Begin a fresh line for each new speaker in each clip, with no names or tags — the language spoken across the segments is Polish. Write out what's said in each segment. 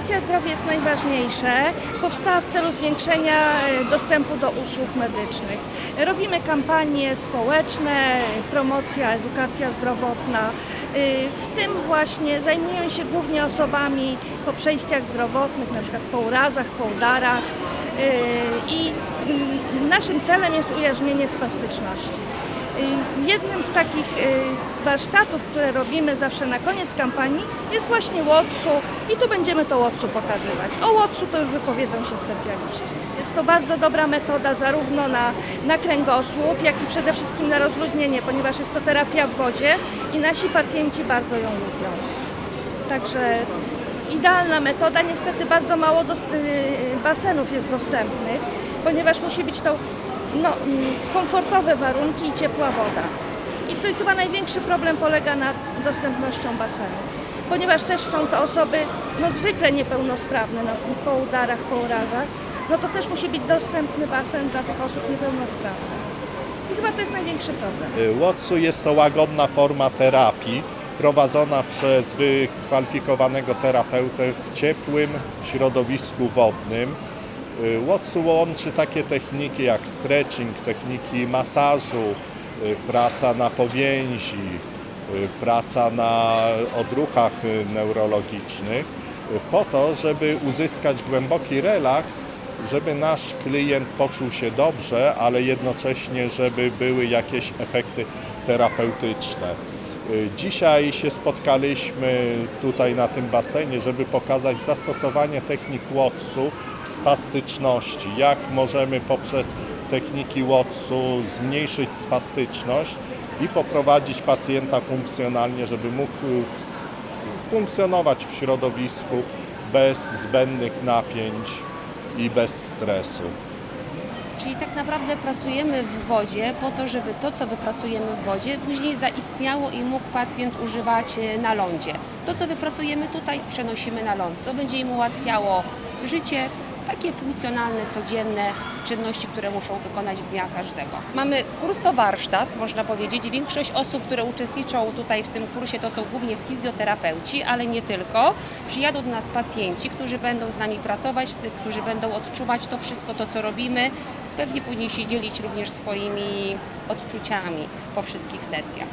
Fundacja Zdrowie jest najważniejsze. Powstała w celu zwiększenia e, dostępu do usług medycznych. Robimy kampanie społeczne, promocja, edukacja zdrowotna. Y, W tym właśnie zajmujemy się głównie osobami po przejściach zdrowotnych, na przykład po urazach, po udarach. Y, I naszym celem jest ujarzmienie spastyczności. Y, Jednym z takich y, warsztatów, które robimy zawsze na koniec kampanii jest właśnie Łotsu i tu będziemy to Łotsu pokazywać. O Łotsu to już wypowiedzą się specjaliści. Jest to bardzo dobra metoda zarówno na, na kręgosłup, jak i przede wszystkim na rozluźnienie, ponieważ jest to terapia w wodzie i nasi pacjenci bardzo ją lubią. Także idealna metoda. Niestety bardzo mało y, basenów jest dostępnych, ponieważ musi być to no, mm, komfortowe warunki i ciepła woda. I to chyba największy problem polega nad dostępnością basenów, ponieważ też są to osoby no, zwykle niepełnosprawne no, po udarach, po urazach, no to też musi być dostępny basen dla tych osób niepełnosprawnych. I chyba to jest największy problem.
Y, Łotsu jest to łagodna forma terapii prowadzona przez wykwalifikowanego terapeutę w ciepłym środowisku wodnym. Y, Łotsu łączy takie techniki jak stretching, techniki masażu, y, praca na powięzi, y, praca na odruchach neurologicznych po to, żeby uzyskać głęboki relaks, żeby nasz klient poczuł się dobrze, ale jednocześnie, żeby były jakieś efekty terapeutyczne. Y, Dzisiaj się spotkaliśmy tutaj na tym basenie, żeby pokazać zastosowanie technik Watsu w spastyczności. Jak możemy poprzez techniki Watsu zmniejszyć spastyczność i poprowadzić pacjenta funkcjonalnie, żeby mógł w- funkcjonować w środowisku bez zbędnych napięć i bez stresu.
Czyli tak naprawdę pracujemy w wodzie po to, żeby to, co wypracujemy w wodzie, później zaistniało i mógł pacjent używać e, na lądzie. To, co wypracujemy tutaj, przenosimy na ląd. To będzie im ułatwiało życie, takie funkcjonalne, codzienne czynności, które muszą wykonać dnia każdego. Mamy kursowarsztat, można powiedzieć. Większość osób, które uczestniczą tutaj w tym kursie, to są głównie fizjoterapeuci, ale nie tylko. Przyjadą do nas pacjenci, którzy będą z nami pracować, którzy będą odczuwać to wszystko, to co robimy. Pewnie później się dzielić również swoimi odczuciami po wszystkich sesjach.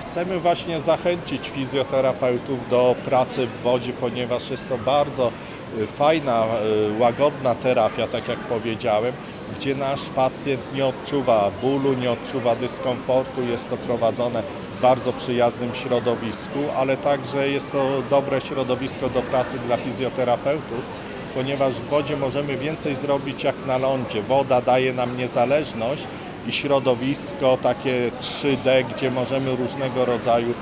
Chcemy właśnie zachęcić fizjoterapeutów do pracy w wodzie, ponieważ jest to bardzo y, fajna, y, łagodna terapia, tak jak powiedziałem, gdzie nasz pacjent nie odczuwa bólu, nie odczuwa dyskomfortu, jest to prowadzone w bardzo przyjaznym środowisku, ale także jest to dobre środowisko do pracy dla fizjoterapeutów, ponieważ w wodzie możemy więcej zrobić jak na lądzie. Woda daje nam niezależność i środowisko takie 3D, gdzie możemy różnego rodzaju y,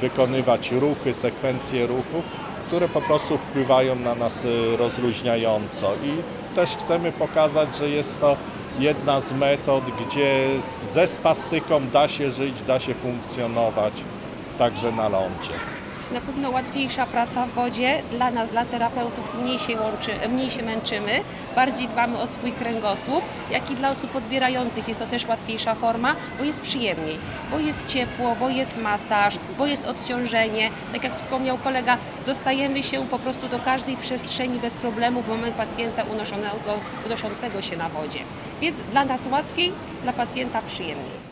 wykonywać ruchy, sekwencje ruchów, które po prostu wpływają na nas y, rozluźniająco. I też chcemy pokazać, że jest to jedna z metod, gdzie ze spastyką da się żyć, da się funkcjonować także na lądzie.
Na pewno łatwiejsza praca w wodzie. Dla nas, dla terapeutów mniej się, łączy, mniej się męczymy, bardziej dbamy o swój kręgosłup, jak i dla osób odbierających jest to też łatwiejsza forma, bo jest przyjemniej, bo jest ciepło, bo jest masaż, bo jest odciążenie. Tak jak wspomniał kolega, dostajemy się po prostu do każdej przestrzeni bez problemu, bo mamy pacjenta unoszonego, unoszącego się na wodzie. Więc dla nas łatwiej, dla pacjenta przyjemniej.